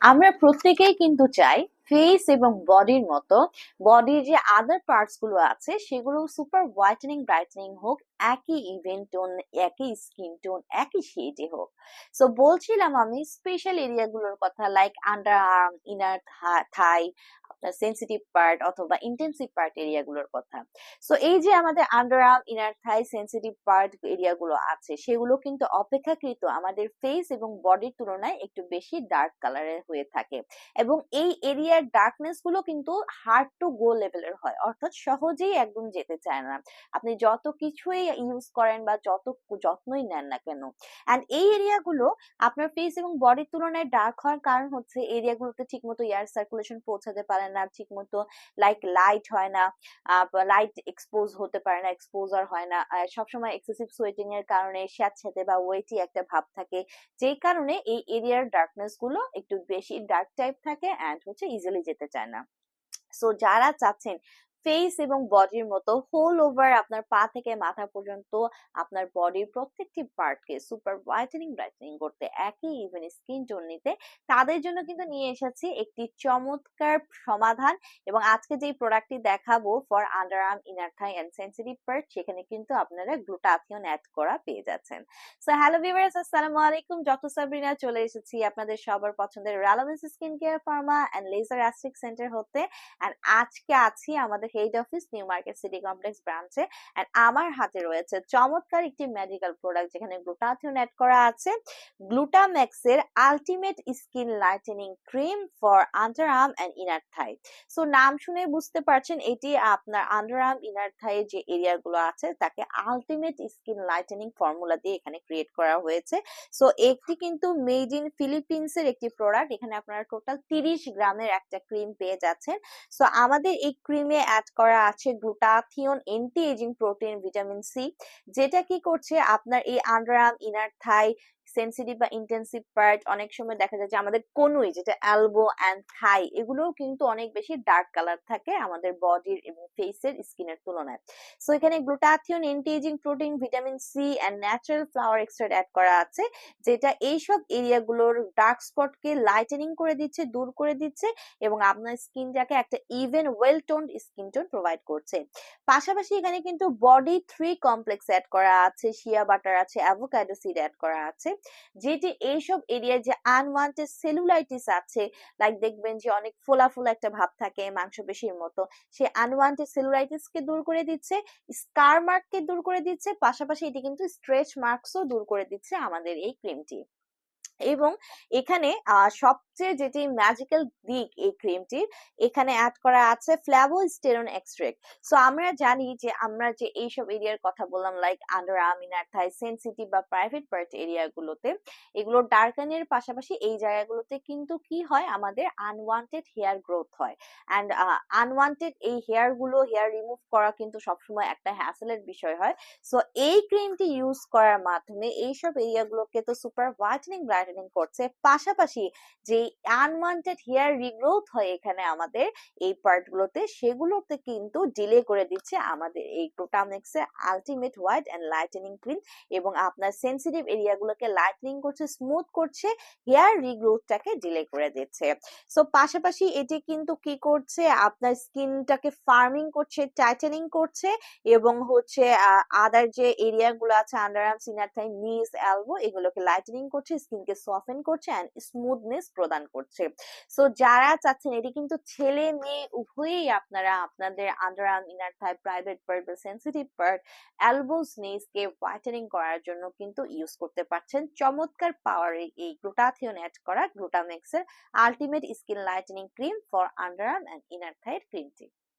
আমরা প্রত্যেকেই কিন্তু চাই ফেস এবং বডির মতো। বডির যে আদার পার্টসগুলো আছে, সেগুলো সুপার হোয়াইটেনিং ব্রাইটেনিং হোক, একই ইভেন টোন একই স্কিন টোন একই শেডে হোক। সো বলছিলাম আমি স্পেশাল এরিয়াগুলোর কথা like under arm inner thigh আপনার সেন্সিটিভ পার্ট অথবা ইন্টেন্সিভ পার্ট এরিয়াগুলোর কথা। সো এই যে আমাদের underarm inner thigh sensitive part এরিয়াগুলো আছে, সেগুলো কিন্তু অপেক্ষাকৃত আমাদের ফেস এবং বডির তুলনায় একটু বেশি ডার্ক কালারের হয়ে থাকে। এবং এই এরিয়ার ডার্কনেসগুলো কিন্তু হার্ড টু গো লেভেলের হয়। অর্থাৎ সহজেই একদম যেতে চায় না। আপনি যত কিছুই ইউজ করেন বা যত যত্নই নেন না কেন অ্যান্ড এই এরিয়াগুলো আপনার ফেস এবং বডির তুলনায় ডার্ক হওয়ার কারণ হচ্ছে এরিয়াগুলোতে ঠিকমতো এয়ার সার্কুলেশন পৌঁছাতে পারে না, ঠিকমতো লাইক লাইট হয় না লাইট এক্সপোজ হতে পারে না এক্সপোজার হয় না। সবসময় এক্সেসিভ সোয়েটিং এর কারণে স্যাঁতস্যাঁতে বা ওয়েটি একটা ভাব থাকে। যেই কারণে এই এরিয়ার ডার্কনেসগুলো একটু বেশি ডার্ক টাইপ থাকে অ্যান্ড হচ্ছে ইজিলি যেতে চায় না। সো যারা চাচ্ছেন ফেস এবং বডির মতো হোল ওভার আপনার পা থেকে মাথা পর্যন্ত আপনার বডির প্রত্যেকটি পার্টকে সুপার হোয়াইটেনিং ব্রাইটেনিং করতে একই ইভেন স্কিন টোন নিতে, তাদের জন্য কিন্তু নিয়ে এসেছি একটি চমৎকার সমাধান এবং আজকে যেই প্রোডাক্টটি দেখাবো for underarm inner thigh and sensitive part সেখানে কিন্তু আপনারা গ্লুটাথিয়ন অ্যাড করা পেয়ে যাচ্ছেন। সো হ্যালো ভিউয়ার্স আসসালামু আলাইকুম। ডক্টর সাবরিনা চলে এসেছি আপনাদের সবার পছন্দের relevance skin care pharma and laser aesthetic centre হতে। এন্ড আজকে আছি আমাদের head office New Market City Complex ব্রাঞ্চে এন্ড আমার হাতে রয়েছে চমৎকার একটি মেডিকেল প্রোডাক্ট যেখানে গ্লুটাথিয়ন অ্যাড করা আছে। গ্লুটাম্যাক্স এর ultimate skin lightening cream for underarm and inner thigh so নাম শুনে বুঝতে পারছেন, এটি আপনার আন্ডার আর্ম ইনার থাই যে এরিয়া গুলো আছে, তাকে আলটিমেট স্কিন লাইটেনিং ফর্মুলা দিয়ে এখানে ক্রিয়েট করা হয়েছে। সো একটি কিন্তু মেড ইন ফিলিপিন্স এর একটি প্রোডাক্ট এখানে আপনারা টোটাল তিরিশ গ্রামের একটা ক্রিম পেয়ে যাচ্ছেন। সো আমাদের এই ক্রিমে অ্যাড করা আছে glutathione anti ageing protein vitamin C যেটা কি করছে আপনার এই আন্ডারআর্ম ইনার থাই সেন্সিটিভ বা ইন্টেন্সিভ পার্ট অনেক সময় দেখা যায় যে আমাদের কনুই, যেটা এলবো অ্যান্ড থাই এগুলোও কিন্তু অনেক বেশি ডার্ক কালার থাকে আমাদের বডির এবং ফেসের স্কিনের তুলনায়। সো এখানে glutathione anti ageing protein vitamin C and natural flower extract add করা আছে, যেটা এইসব এরিয়াগুলোর ডার্ক স্পটকে লাইটেনিং করে দিচ্ছে, দূর করে দিচ্ছে এবং আপনার স্কিনটাকে একটা even well toned skin tone provide করছে। পাশাপাশি এখানে কিন্তু বডি থ্রি কমপ্লেক্স অ্যাড করা আছে শিয়া বাটার আছে অ্যাভোকাডো সিড অ্যাড করা আছে। যেটি এইসব এরিয়ায় যে আনওয়ান্টেড সেলুলাইটিস আছে লাইক দেখবেন যে অনেক ফোলা ফোলা একটা ভাব থাকে মাংসপেশির মতো। সে আনওয়ান্টেড সেলুলাইটিস কে দূর করে দিচ্ছে স্কার মার্ক কে দূর করে দিচ্ছে, পাশাপাশি এটি কিন্তু স্ট্রেচ মার্কসও দূর করে দিচ্ছে আমাদের এই ক্রিমটি এবং এখানে সবচেয়ে যেটি ম্যাজিক্যাল দিক এই ক্রিমটির এখানে অ্যাড করা আছে ফ্ল্যাভোস্টেরন এক্সট্রেক্ট সো আমরা জানি যে, আমরা যে এইসব এরিয়ার কথা বললাম like under arm inner thigh sensitive বা প্রাইভেট পার্ট এরিয়াগুলোতে এগুলো ডার্কানের পাশাপাশি এই জায়গাগুলোতে কিন্তু কি হয়? আমাদের আনওয়ান্টেড হেয়ার গ্রোথ হয়। অ্যান্ড আনওয়ান্টেড এই হেয়ারগুলো হেয়ার রিমুভ করা কিন্তু সবসময় একটা হ্যাসেলের বিষয় হয়। সো এই ক্রিমটি ইউজ করার মাধ্যমে এইসব এরিয়াগুলোকে তো সুপার হোয়াইটেনিং ব্রাইটেনিং করছে। পাশাপাশি যে আনওয়ান্টেড হেয়ার রিগ্রোথ হয় এখানে আমাদের, এই পার্ট গুলোতে, সেগুলোতে কিন্তু ডিলে করে দিচ্ছে আমাদের এই Glutamax ultimate white and lightening cream এবং আপনার সেন্সিটিভ এরিয়াগুলোকে লাইটেনিং করছে স্মুথ করছে হেয়ার রিগ্রোথটাকে ডিলে করে দিচ্ছে। সো পাশাপাশি এটি কিন্তু কি করছে, আপনার স্কিনটাকে ফার্মিং করছে টাইটেনিং করছে এবং হচ্ছে আদার যে এরিয়া গুলো আছে আন্ডারআর্ম সিনার থাই নিস এলবো এগুলোকে লাইটেনিং করছে স্কিনকে সফেন করছে অ্যান্ড স্মুথনেস প্রদান করছে। সো যারা চাচ্ছেন, এটি কিন্তু ছেলে মেয়ে উভয়ই আপনারা আপনাদের underarm inner thigh private part বা সেন্সিটিভ পার্ট এলবোস নেসকে হোয়াইটেনিং করার জন্য কিন্তু ইউজ করতে পারছেন। চমৎকার পাওয়ারে এই গ্লুটাথিয়ন অ্যাড করা গ্লুটামেক্সের ultimate skin lightening cream for underarm and inner থাইয়ের ক্রিমটি